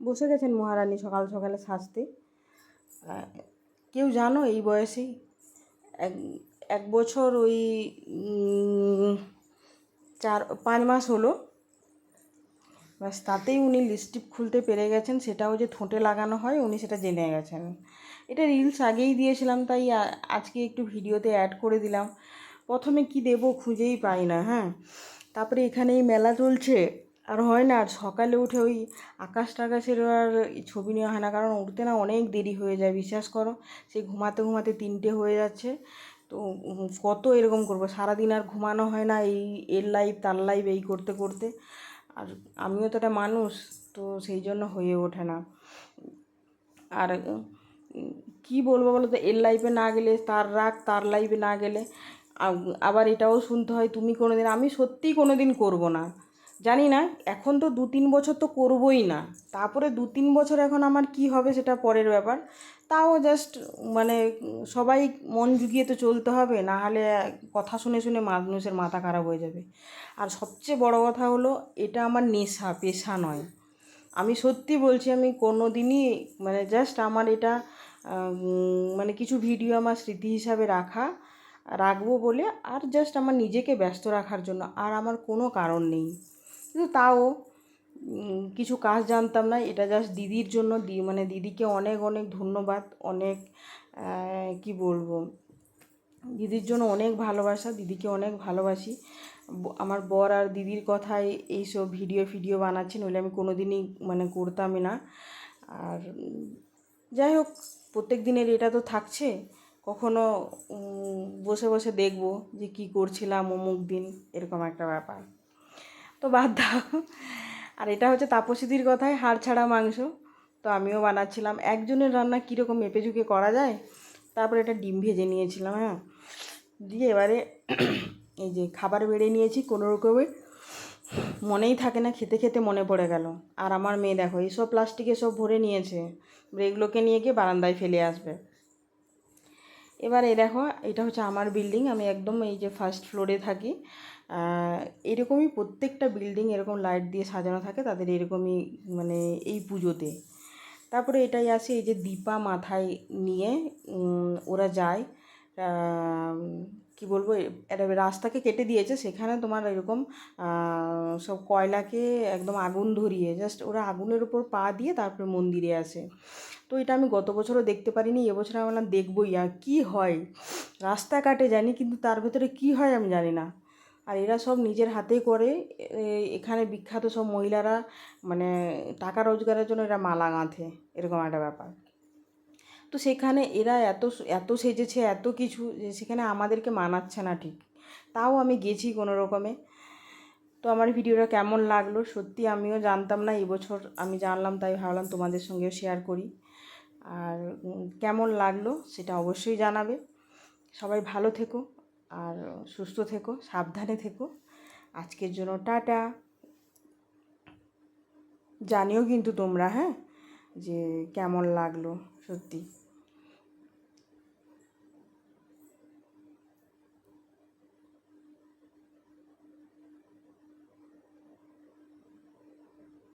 বসে গেছেন মহারানী সকাল সকালে সাজতে কেউ জানো এই বয়সেই এক এক বছর ওই চার, পাঁচ মাস হলো। ব্যাস তাতেই উনি লিপস্টিক খুলতে পেরে গেছেন, সেটাও যে ঠোঁটে লাগানো হয়, উনি সেটা জেনে গেছেন। এটা রিলস আগেই দিয়েছিলাম, তাই আজকে একটু ভিডিওতে অ্যাড করে দিলাম। প্রথমে কি দেব খুঁজেই পাই না হ্যাঁ? তারপরে এখানে এই মেলা চলছে। আর হয় না, আর সকালে উঠে ওই আকাশ টাকাশের আর ছবি নেওয়া হয় না, কারণ উঠতে না অনেক দেরি হয়ে যায়, বিশ্বাস করো। সেই ঘুমাতে ঘুমাতে তিনটে হয়ে যাচ্ছে। তো কত এরকম করব? সারাদিন আর ঘুমানো হয় না, এই এর লাইভ তার লাইভ এই করতে করতে। আর আমিও তো একটা মানুষ, তো সেই জন্য হয়ে ওঠে না। আর কি বলব বলো তো, এর লাইফে না গেলে, তার রাগ, তার লাইফে না গেলে আবার এটাও শুনতে হয়, তুমি কোনো দিন আমি সত্যিই কোনো দিন করব না। জানি না, এখন তো দু তিন বছর তো করবই না। তারপরে দু তিন বছর এখন আমার কি হবে সেটা পরের ব্যাপার। তাও জাস্ট মানে সবাই মন জুগিয়ে তো চলতে হবে, না হলে কথা শুনে শুনে মানুষের মাথা খারাপ হয়ে যাবে। আর সবচেয়ে বড় কথা হলো, এটা আমার নেশা, পেশা নয়। আমি সত্যি বলছি, আমি কোনো দিনই মানে জাস্ট আমার এটা মানে কিছু ভিডিও আমার স্মৃতি হিসাবে রাখা, রাখব বলে, আর জাস্ট আমার নিজেকে ব্যস্ত রাখার জন্য, আর আমার কোনো কারণ নেই। কিন্তু তাও কিছু কাজ জানতাম না। এটা জাস্ট দিদির জন্য দি মানে দিদিকে অনেক অনেক ধন্যবাদ। অনেক কি বলব? দিদির জন্য অনেক ভালোবাসা, দিদিকে অনেক ভালোবাসি। আমার বর আর দিদির কথাই এইসব ভিডিও, ফিডিও বানাচ্ছি, নইলে আমি কোনো দিনই মানে করতামই না। আর, যাই হোক, প্রত্যেক দিনের এটা তো থাকছে। কখনো বসে বসে দেখব যে কি করছিলাম অমুক দিন, এরকম একটা ব্যাপার। তো বাদ দাও। আর এটা হচ্ছে তাপসীদির কথায়, হাড় ছাড়া মাংস। তো আমিও বানাচ্ছিলাম। একজনের রান্না কীরকম মেপে ঝুঁকে করা যায়, তারপরে এটা ডিম ভেজে নিয়েছিলাম হ্যাঁ। দিয়ে এবারে এই যে খাবার বেড়ে নিয়েছি কোনো রকমে মনেই থাকে না, খেতে খেতে মনে পড়ে গেল। আর আমার মেয়ে দেখো এইসব প্লাস্টিকে সব ভরে নিয়েছে। এগুলোকে নিয়ে গিয়ে বারান্দায় ফেলে আসবে। এবার এই দেখো, এটা হচ্ছে আমার বিল্ডিং আমি একদম এই যে ফার্স্ট ফ্লোরে থাকি। এরকমই প্রত্যেকটা বিল্ডিং এরকম লাইট দিয়ে সাজানো থাকে, তাদের এরকমই মানে এই পুজোতে। তারপরে এটাই আসে এই যে দীপা মাথায় নিয়ে ওরা যায়। কি বলব রাস্তাকে কেটে দিয়েছে, সেখানে তোমার এরকম সব কয়লাকে একদম আগুন ধরিয়ে জাস্ট ওরা আগুনের উপর পা দিয়ে তারপরে মন্দিরে আসে। তো এটা আমি গত বছরও দেখতে পারিনি এবছর আমি বললাম দেখবই, আর কী হয়? রাস্তা কাটে জানি, কিন্তু তার ভেতরে কী হয় আমি জানি না। আর এরা সব নিজের হাতে করে এখানে বিখ্যাত সব মহিলারা মানে টাকা রোজগারের জন্য এরা মালা গাঁথে, এরকম একটা ব্যাপার। তো সেখানে এরা এত এত সেজেছে, এত কিছু যে সেখানে আমাদেরকে মানাচ্ছে না ঠিক। তাও আমি গেছি কোনো রকমে। তো আমার ভিডিওটা কেমন লাগল সত্যি আমিও জানতাম না এবছর আমি জানলাম, তাই ভাবলাম তোমাদের সঙ্গেও শেয়ার করি। আর কেমন লাগল সেটা অবশ্যই জানাবে। সবাই ভালো থেকো আর সুস্থ থেকো, সাবধানে থেকো। আজকের জন্য টাটা। জানিও কিন্তু তোমরা হ্যাঁ? যে কেমন লাগল সত্যি।